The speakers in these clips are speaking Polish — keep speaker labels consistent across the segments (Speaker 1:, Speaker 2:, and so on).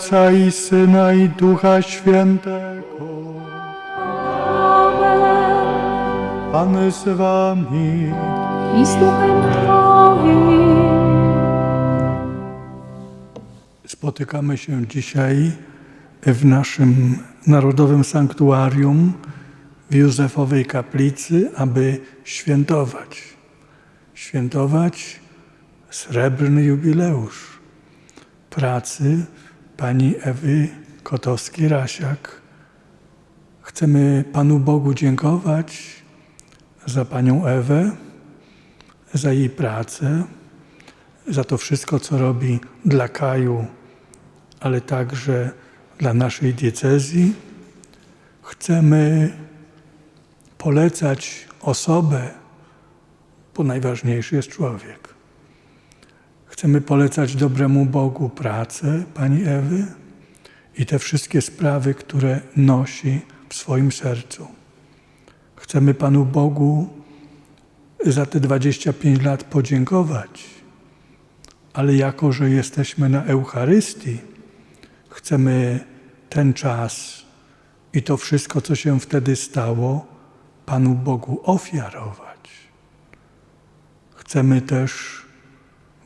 Speaker 1: Ojca i Syna i Ducha Świętego. Pan z wami.
Speaker 2: i z duchem Twoim.
Speaker 1: Spotykamy się dzisiaj w naszym Narodowym Sanktuarium w Józefowej Kaplicy, aby świętować. Świętować srebrny jubileusz pracy pani Ewy Kotowskiej-Rasiak. Chcemy Panu Bogu dziękować za panią Ewę, za jej pracę, za to wszystko, co robi dla kraju, ale także dla naszej diecezji. Chcemy polecać osobę, bo najważniejszy jest człowiek. Chcemy polecać dobremu Bogu pracę Pani Ewy i te wszystkie sprawy, które nosi w swoim sercu. Chcemy Panu Bogu za te 25 lat podziękować, ale jako, że jesteśmy na Eucharystii, chcemy ten czas i to wszystko, co się wtedy stało, Panu Bogu ofiarować. Chcemy też,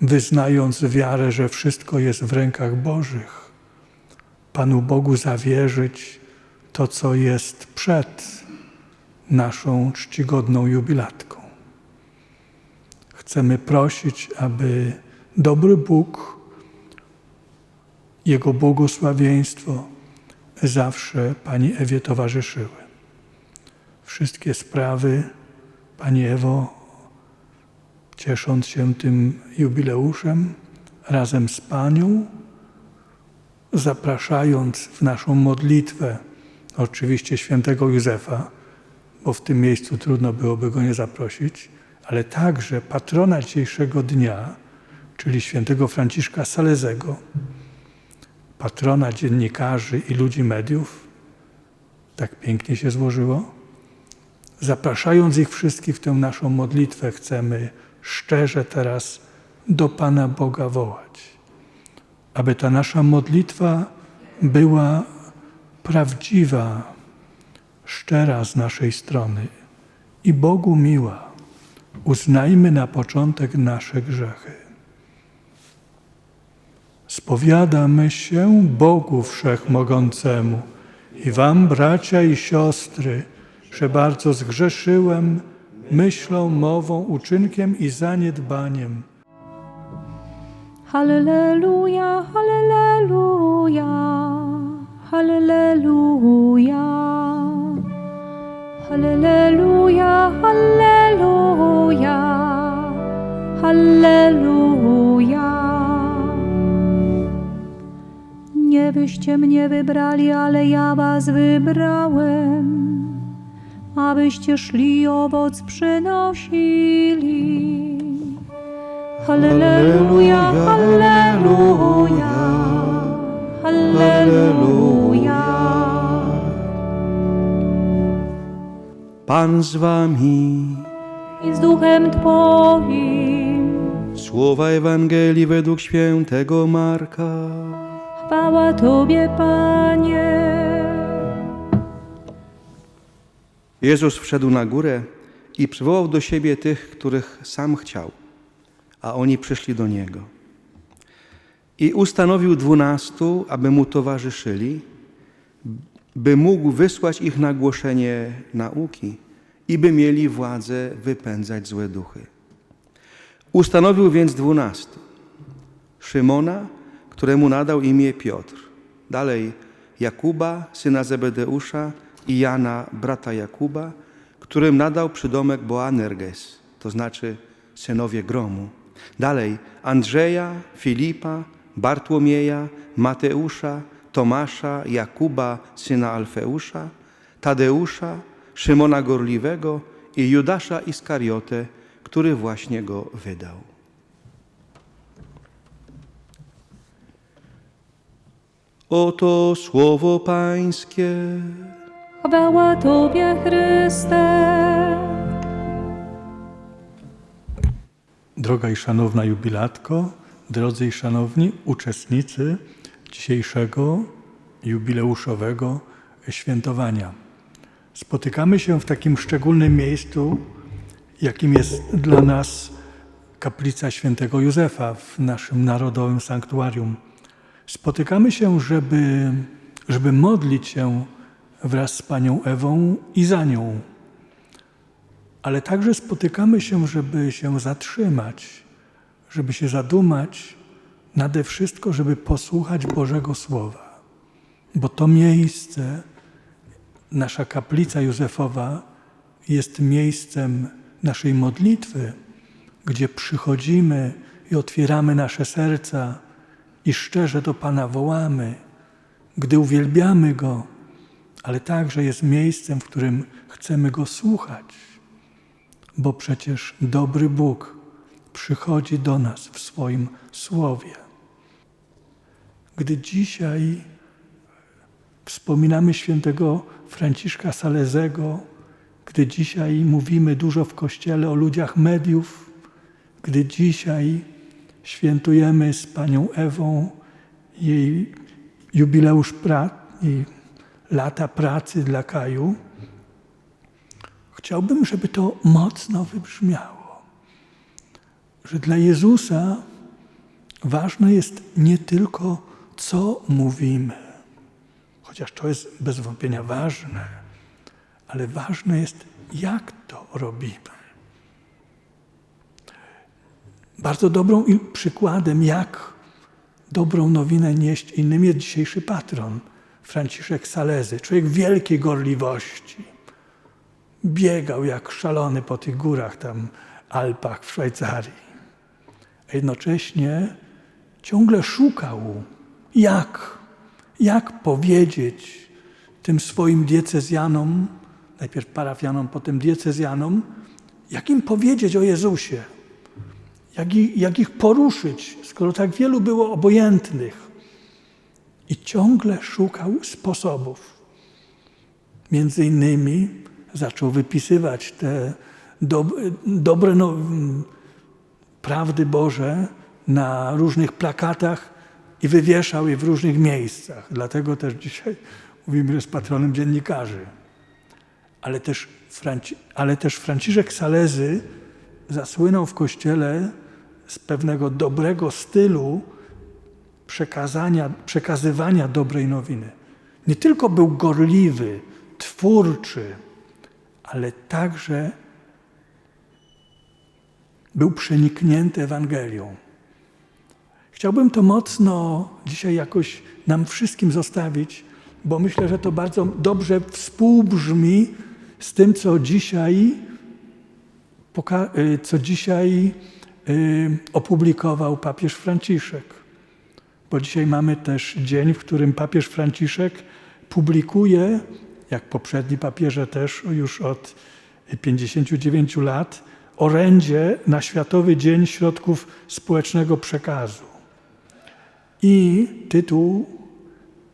Speaker 1: wyznając wiarę, że wszystko jest w rękach Bożych, Panu Bogu zawierzyć to, co jest przed naszą czcigodną jubilatką. Chcemy prosić, aby dobry Bóg, Jego błogosławieństwo zawsze Pani Ewie towarzyszyły. Wszystkie sprawy, Pani Ewo, ciesząc się tym jubileuszem, razem z Panią, zapraszając w naszą modlitwę oczywiście świętego Józefa, bo w tym miejscu trudno byłoby go nie zaprosić, ale także patrona dzisiejszego dnia, czyli świętego Franciszka Salezego, patrona dziennikarzy i ludzi mediów. Tak pięknie się złożyło. Zapraszając ich wszystkich w tę naszą modlitwę, chcemy szczerze teraz do Pana Boga wołać, aby ta nasza modlitwa była prawdziwa, szczera z naszej strony i Bogu miła. Uznajmy na początek nasze grzechy. Spowiadamy się Bogu Wszechmogącemu i Wam, bracia i siostry, że bardzo zgrzeszyłem myślą, mową, uczynkiem i zaniedbaniem.
Speaker 2: Halleluja, halleluja, halleluja. Halleluja, halleluja, halleluja. Nie wyście mnie wybrali, ale ja was wybrałem, abyście szli owoc przynosili. Halleluja, halleluja, halleluja.
Speaker 3: Pan z wami.
Speaker 2: I z duchem Twoim,
Speaker 3: Słowa Ewangelii według świętego Marka.
Speaker 2: chwała Tobie, Panie.
Speaker 3: Jezus wszedł na górę i przywołał do siebie tych, których sam chciał, a oni przyszli do Niego. I ustanowił dwunastu, aby Mu towarzyszyli, by mógł wysłać ich na głoszenie nauki i by mieli władzę wypędzać złe duchy. Ustanowił więc dwunastu. Szymona, któremu nadał imię Piotr. Dalej Jakuba, syna Zebedeusza i Jana, brata Jakuba, którym nadał przydomek Boanerges, to znaczy synowie gromu. Dalej Andrzeja, Filipa, Bartłomieja, Mateusza, Tomasza, Jakuba, syna Alfeusza, Tadeusza, Szymona Gorliwego i Judasza Iskariotę, który właśnie go wydał. Oto słowo Pańskie.
Speaker 2: Chwała Tobie, Chryste.
Speaker 1: Droga i szanowna jubilatko, drodzy i szanowni uczestnicy dzisiejszego jubileuszowego świętowania. Spotykamy się w takim szczególnym miejscu, jakim jest dla nas kaplica świętego Józefa w naszym narodowym sanktuarium. Spotykamy się, żeby, żeby modlić się wraz z panią Ewą i za nią. Ale także spotykamy się, żeby się zatrzymać, żeby się zadumać, nade wszystko, żeby posłuchać Bożego Słowa. Bo to miejsce, nasza kaplica Józefowa, jest miejscem naszej modlitwy, gdzie przychodzimy i otwieramy nasze serca i szczerze do Pana wołamy, gdy uwielbiamy Go, ale także jest miejscem, w którym chcemy Go słuchać, bo przecież dobry Bóg przychodzi do nas w swoim Słowie. Gdy dzisiaj wspominamy świętego Franciszka Salezego, gdy dzisiaj mówimy dużo w Kościele o ludziach mediów, gdy dzisiaj świętujemy z panią Ewą jej jubileusz pra, jej lata pracy dla Kaju, chciałbym, żeby to mocno wybrzmiało, że dla Jezusa ważne jest nie tylko co mówimy, chociaż to jest bez wątpienia ważne, ale ważne jest jak to robimy. Bardzo dobrą przykładem, jak dobrą nowinę nieść innym jest dzisiejszy patron, Franciszek Salezy, człowiek wielkiej gorliwości. Biegał jak szalony po tych górach tam, Alpach w Szwajcarii. A jednocześnie ciągle szukał, jak, jak powiedzieć tym swoim diecezjanom, najpierw parafianom, potem diecezjanom, jak im powiedzieć o Jezusie, jak, ich, jak ich poruszyć, skoro tak wielu było obojętnych. I ciągle szukał sposobów. Między innymi zaczął wypisywać te do, dobre no, prawdy Boże na różnych plakatach i wywieszał je w różnych miejscach. Dlatego też dzisiaj mówimy, że jest patronem dziennikarzy. Ale też, Franci ale też Franciszek Salezy zasłynął w Kościele z pewnego dobrego stylu przekazania, przekazywania dobrej nowiny. Nie tylko był gorliwy, twórczy, ale także był przeniknięty Ewangelią. Chciałbym to mocno dzisiaj jakoś nam wszystkim zostawić, bo myślę, że to bardzo dobrze współbrzmi z tym, co dzisiaj, co dzisiaj opublikował papież Franciszek. Bo dzisiaj mamy też dzień, w którym papież Franciszek publikuje, jak poprzedni papieże też już od 59 lat, orędzie na Światowy Dzień Środków Społecznego Przekazu. I tytuł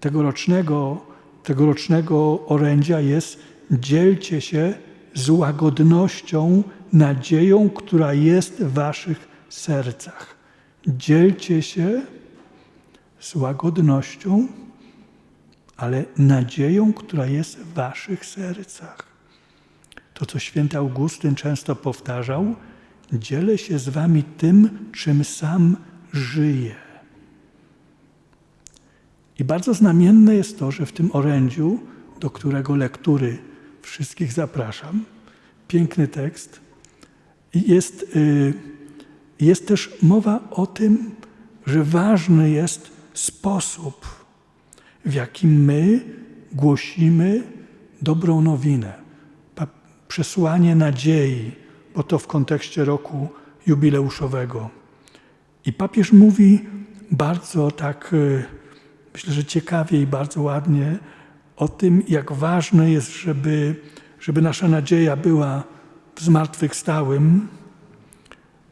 Speaker 1: tegorocznego, tegorocznego orędzia jest Dzielcie się z łagodnością, nadzieją, która jest w waszych sercach. Dzielcie się z łagodnością, ale nadzieją, która jest w waszych sercach. To, co święty Augustyn często powtarzał, dzielę się z wami tym, czym sam żyję. I bardzo znamienne jest to, że w tym orędziu, do którego lektury wszystkich zapraszam, piękny tekst, jest, y, jest też mowa o tym, że ważny jest sposób, w jakim my głosimy dobrą nowinę, przesłanie nadziei, bo to w kontekście roku jubileuszowego. I papież mówi bardzo tak, y, myślę, że ciekawie i bardzo ładnie o tym, jak ważne jest, żeby, żeby nasza nadzieja była w zmartwychwstałym.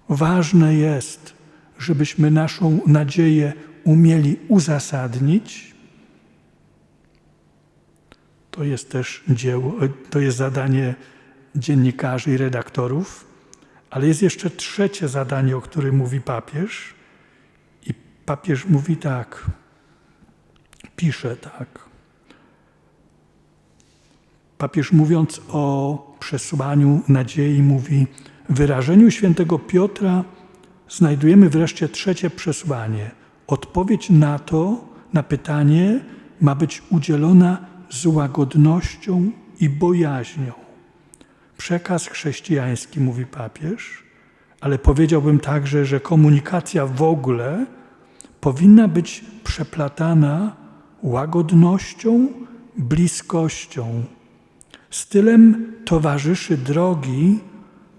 Speaker 1: Ważne jest, żebyśmy naszą nadzieję umieli uzasadnić. To jest też dzieło, to jest zadanie dziennikarzy i redaktorów, ale jest jeszcze trzecie zadanie, o którym mówi papież. I papież mówi tak: pisze tak. Papież mówiąc o przesłaniu nadziei mówi wyrażeniu świętego Piotra znajdujemy wreszcie trzecie przesłanie. Odpowiedź na to, na pytanie ma być udzielona z łagodnością i bojaźnią. Przekaz chrześcijański, mówi papież, ale powiedziałbym także, że komunikacja w ogóle powinna być przeplatana łagodnością, bliskością, stylem towarzyszy drogi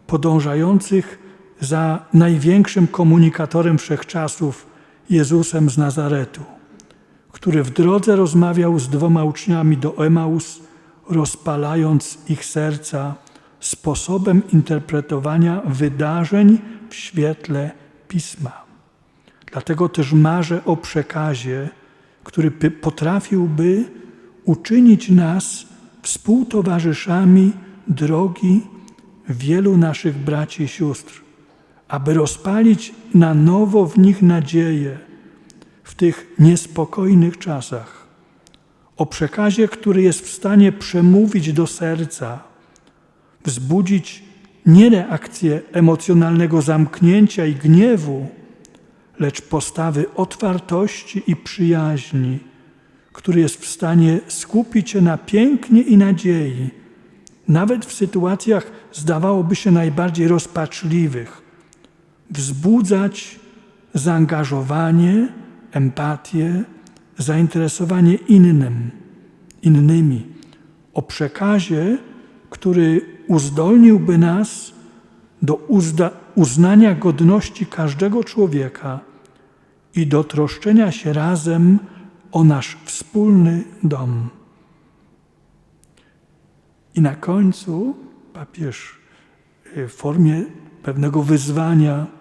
Speaker 1: podążających za największym komunikatorem wszechczasów, Jezusem z Nazaretu, który w drodze rozmawiał z dwoma uczniami do Emaus, rozpalając ich serca sposobem interpretowania wydarzeń w świetle Pisma. Dlatego też marzę o przekazie, który potrafiłby uczynić nas współtowarzyszami drogi wielu naszych braci i sióstr, aby rozpalić na nowo w nich nadzieję w tych niespokojnych czasach. O przekazie, który jest w stanie przemówić do serca, wzbudzić nie reakcję emocjonalnego zamknięcia i gniewu, lecz postawy otwartości i przyjaźni, który jest w stanie skupić się na pięknie i nadziei, nawet w sytuacjach zdawałoby się najbardziej rozpaczliwych, wzbudzać zaangażowanie, empatię, zainteresowanie innym, innymi, o przekazie, który uzdolniłby nas do uzda, uznania godności każdego człowieka i do troszczenia się razem o nasz wspólny dom. I na końcu papież w formie pewnego wyzwania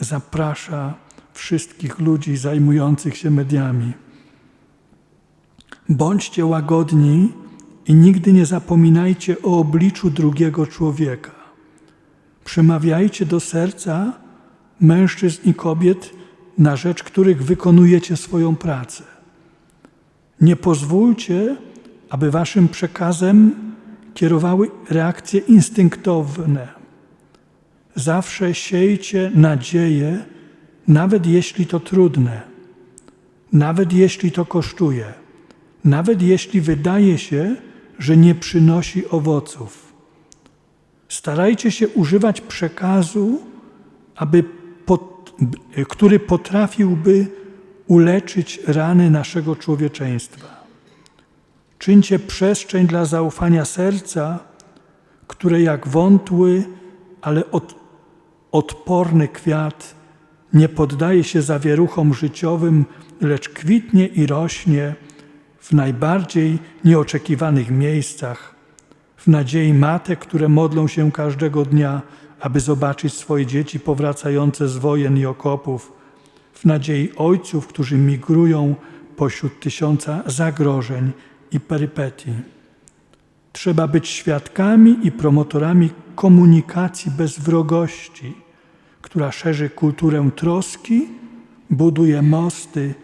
Speaker 1: zaprasza wszystkich ludzi zajmujących się mediami. Bądźcie łagodni i nigdy nie zapominajcie o obliczu drugiego człowieka. Przemawiajcie do serca mężczyzn i kobiet, na rzecz których wykonujecie swoją pracę. Nie pozwólcie, aby waszym przekazem kierowały reakcje instynktowne. Zawsze siejcie nadzieję, nawet jeśli to trudne, nawet jeśli to kosztuje, nawet jeśli wydaje się, że nie przynosi owoców. Starajcie się używać przekazu, aby który potrafiłby uleczyć rany naszego człowieczeństwa. Czyńcie przestrzeń dla zaufania serca, które jak wątły, ale od, odporny kwiat nie poddaje się zawieruchom życiowym, lecz kwitnie i rośnie w najbardziej nieoczekiwanych miejscach, w nadziei matek, które modlą się każdego dnia, aby zobaczyć swoje dzieci powracające z wojen i okopów, w nadziei ojców, którzy migrują pośród tysiąca zagrożeń i perypetii. Trzeba być świadkami i promotorami komunikacji bez wrogości, która szerzy kulturę troski, buduje mosty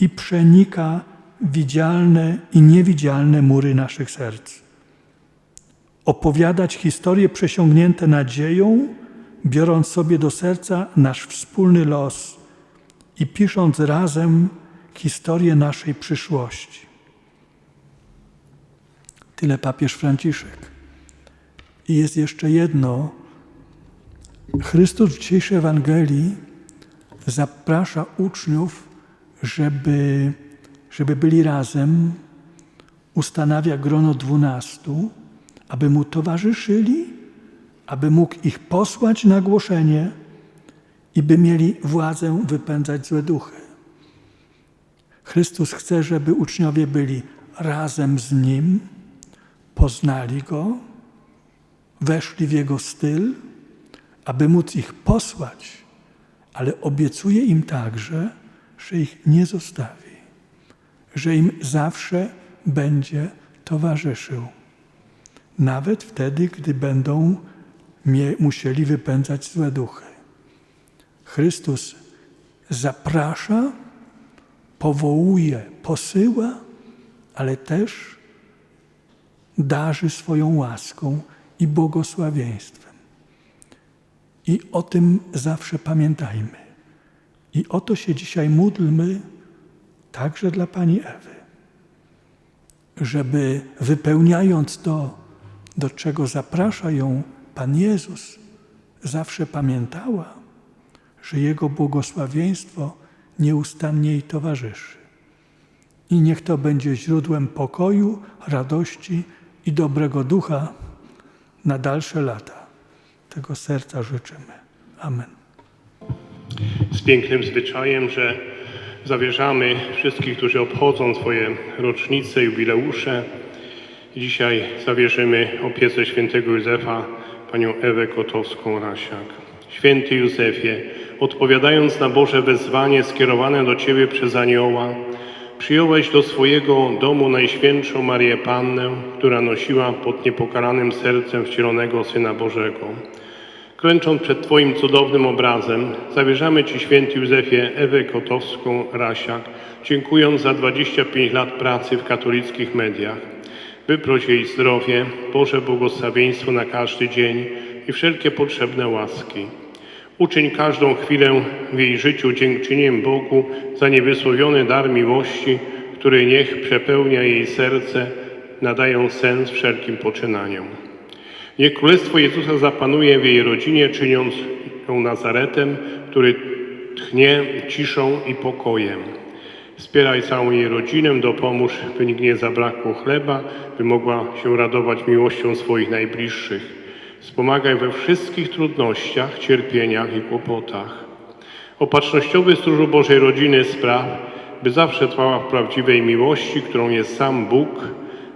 Speaker 1: i przenika widzialne i niewidzialne mury naszych serc. Opowiadać historie przesiągnięte nadzieją, biorąc sobie do serca nasz wspólny los i pisząc razem historię naszej przyszłości. Tyle papież Franciszek. I jest jeszcze jedno. Chrystus w dzisiejszej Ewangelii zaprasza uczniów, żeby, żeby byli razem, ustanawia grono dwunastu, aby mu towarzyszyli, aby mógł ich posłać na głoszenie i by mieli władzę wypędzać złe duchy. Chrystus chce, żeby uczniowie byli razem z Nim, poznali Go, weszli w Jego styl, aby móc ich posłać, ale obiecuje im także, że ich nie zostawi, że im zawsze będzie towarzyszył. Nawet wtedy, gdy będą musieli wypędzać złe duchy. Chrystus zaprasza, powołuje, posyła, ale też darzy swoją łaską i błogosławieństwem. I o tym zawsze pamiętajmy. I o to się dzisiaj módlmy także dla Pani Ewy, żeby wypełniając to, do czego zaprasza ją Pan Jezus, zawsze pamiętała, że Jego błogosławieństwo nieustannie jej towarzyszy. I niech to będzie źródłem pokoju, radości i dobrego ducha na dalsze lata. Tego serca życzymy. Amen.
Speaker 4: z pięknym zwyczajem, że zawierzamy wszystkich, którzy obchodzą swoje rocznice, jubileusze. Dzisiaj zawierzymy opiece świętego Józefa panią Ewę Kotowską-Rasiak. Święty Józefie, odpowiadając na Boże wezwanie skierowane do Ciebie przez anioła, przyjąłeś do swojego domu Najświętszą Marię Pannę, która nosiła pod niepokalanym sercem wcielonego Syna Bożego. Klęcząc przed Twoim cudownym obrazem, zawierzamy Ci, święty Józefie, Ewę Kotowską-Rasiak, dziękując za 25 lat pracy w katolickich mediach. Wyproś jej zdrowie, Boże błogosławieństwo na każdy dzień i wszelkie potrzebne łaski. Uczyń każdą chwilę w jej życiu dziękczynieniem Bogu za niewysłowiony dar miłości, który niech przepełnia jej serce, nadają sens wszelkim poczynaniom. Niech Królestwo Jezusa zapanuje w jej rodzinie, czyniąc ją Nazaretem, który tchnie ciszą i pokojem. Wspieraj całą jej rodzinę, dopomóż, by nikt nie zabrakło chleba, by mogła się radować miłością swoich najbliższych. Wspomagaj we wszystkich trudnościach, cierpieniach i kłopotach. Opatrznościowy stróżu Bożej rodziny spraw, by zawsze trwała w prawdziwej miłości, którą jest sam Bóg,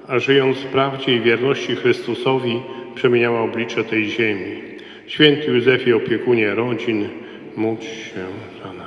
Speaker 4: a żyjąc w prawdzie i wierności Chrystusowi, przemieniała oblicze tej ziemi. Święty Józefie, opiekunie rodzin, módl się za.